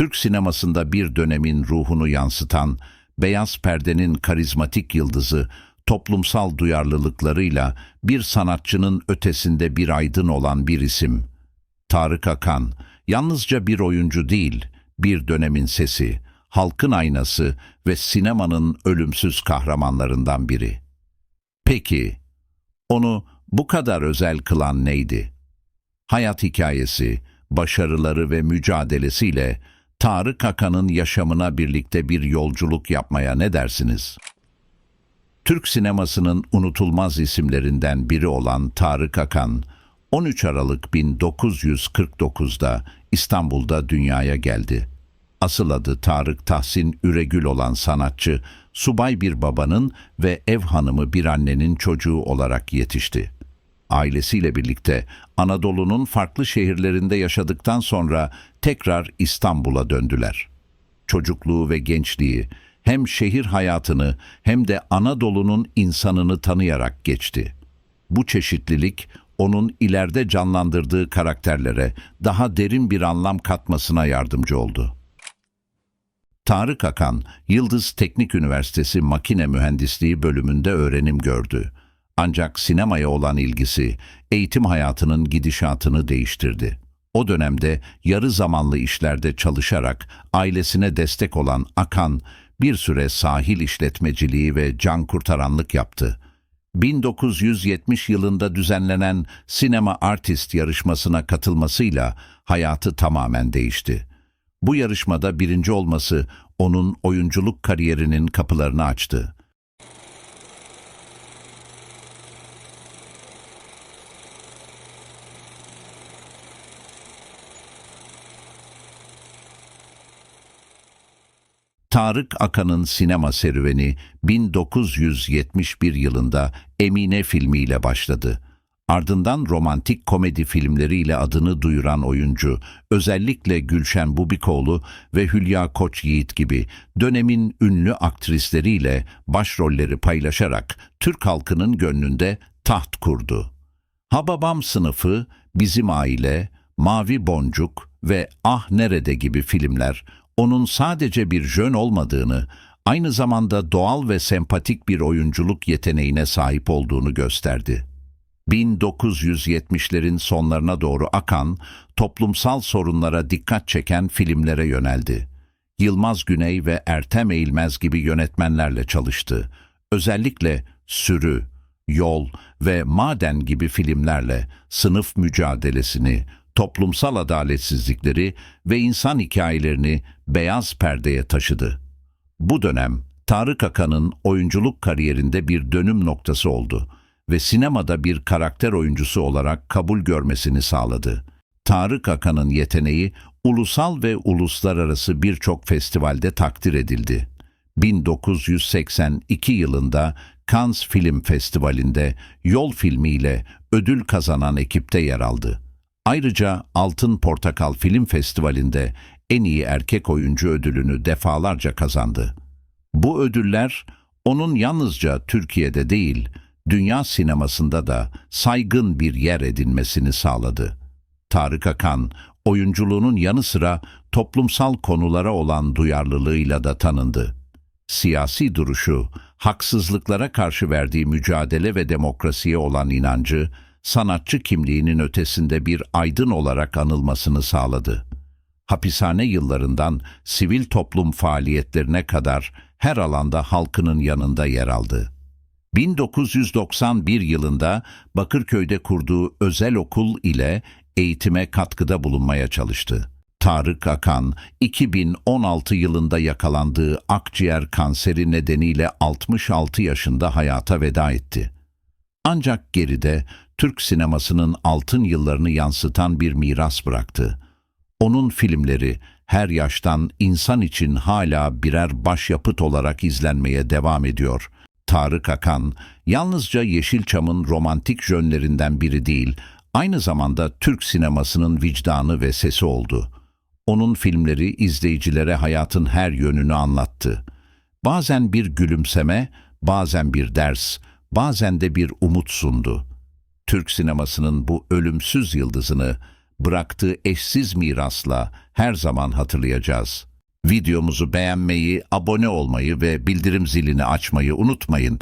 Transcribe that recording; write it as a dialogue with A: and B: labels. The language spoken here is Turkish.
A: Türk sinemasında bir dönemin ruhunu yansıtan, beyaz perdenin karizmatik yıldızı, toplumsal duyarlılıklarıyla bir sanatçının ötesinde bir aydın olan bir isim. Tarık Akan, yalnızca bir oyuncu değil, bir dönemin sesi, halkın aynası ve sinemanın ölümsüz kahramanlarından biri. Peki, onu bu kadar özel kılan neydi? Hayat hikayesi, başarıları ve mücadelesiyle Tarık Akan'ın yaşamına birlikte bir yolculuk yapmaya ne dersiniz? Türk sinemasının unutulmaz isimlerinden biri olan Tarık Akan, 13 Aralık 1949'da İstanbul'da dünyaya geldi. Asıl adı Tarık Tahsin Üregül olan sanatçı, subay bir babanın ve ev hanımı bir annenin çocuğu olarak yetişti. Ailesiyle birlikte Anadolu'nun farklı şehirlerinde yaşadıktan sonra tekrar İstanbul'a döndüler. Çocukluğu ve gençliği hem şehir hayatını hem de Anadolu'nun insanını tanıyarak geçti. Bu çeşitlilik onun ileride canlandırdığı karakterlere daha derin bir anlam katmasına yardımcı oldu. Tarık Akan, Yıldız Teknik Üniversitesi Makine Mühendisliği bölümünde öğrenim gördü. Ancak sinemaya olan ilgisi eğitim hayatının gidişatını değiştirdi. O dönemde yarı zamanlı işlerde çalışarak ailesine destek olan Akan bir süre sahil işletmeciliği ve can kurtaranlık yaptı. 1970 yılında düzenlenen Sinema Artist yarışmasına katılmasıyla hayatı tamamen değişti. Bu yarışmada birinci olması onun oyunculuk kariyerinin kapılarını açtı. Tarık Akan'ın sinema serüveni 1971 yılında Emine filmiyle başladı. Ardından romantik komedi filmleriyle adını duyuran oyuncu, özellikle Gülşen Bubikoğlu ve Hülya Koç Yiğit gibi dönemin ünlü aktrisleriyle başrolleri paylaşarak Türk halkının gönlünde taht kurdu. Hababam sınıfı, Bizim Aile, Mavi Boncuk ve Ah Nerede gibi filmler onun sadece bir jön olmadığını, aynı zamanda doğal ve sempatik bir oyunculuk yeteneğine sahip olduğunu gösterdi. 1970'lerin sonlarına doğru akan, toplumsal sorunlara dikkat çeken filmlere yöneldi. Yılmaz Güney ve Ertem Eğilmez gibi yönetmenlerle çalıştı. Özellikle Sürü, Yol ve Maden gibi filmlerle sınıf mücadelesini, toplumsal adaletsizlikleri ve insan hikayelerini beyaz perdeye taşıdı. Bu dönem Tarık Akan'ın oyunculuk kariyerinde bir dönüm noktası oldu ve sinemada bir karakter oyuncusu olarak kabul görmesini sağladı. Tarık Akan'ın yeteneği ulusal ve uluslararası birçok festivalde takdir edildi. 1982 yılında Cannes Film Festivali'nde Yol filmiyle ödül kazanan ekipte yer aldı. Ayrıca Altın Portakal Film Festivali'nde en iyi erkek oyuncu ödülünü defalarca kazandı. Bu ödüller onun yalnızca Türkiye'de değil, dünya sinemasında da saygın bir yer edinmesini sağladı. Tarık Akan, oyunculuğunun yanı sıra toplumsal konulara olan duyarlılığıyla da tanındı. Siyasi duruşu, haksızlıklara karşı verdiği mücadele ve demokrasiye olan inancı, sanatçı kimliğinin ötesinde bir aydın olarak anılmasını sağladı. Hapishane yıllarından sivil toplum faaliyetlerine kadar her alanda halkının yanında yer aldı. 1991 yılında Bakırköy'de kurduğu özel okul ile eğitime katkıda bulunmaya çalıştı. Tarık Akan, 2016 yılında yakalandığı akciğer kanseri nedeniyle 66 yaşında hayata veda etti. Ancak geride Türk sinemasının altın yıllarını yansıtan bir miras bıraktı. Onun filmleri her yaştan insan için hala birer başyapıt olarak izlenmeye devam ediyor. Tarık Akan, yalnızca Yeşilçam'ın romantik jönlerinden biri değil, aynı zamanda Türk sinemasının vicdanı ve sesi oldu. Onun filmleri izleyicilere hayatın her yönünü anlattı. Bazen bir gülümseme, bazen bir ders, bazen de bir umut sundu. Türk sinemasının bu ölümsüz yıldızını bıraktığı eşsiz mirasla her zaman hatırlayacağız. Videomuzu beğenmeyi, abone olmayı ve bildirim zilini açmayı unutmayın.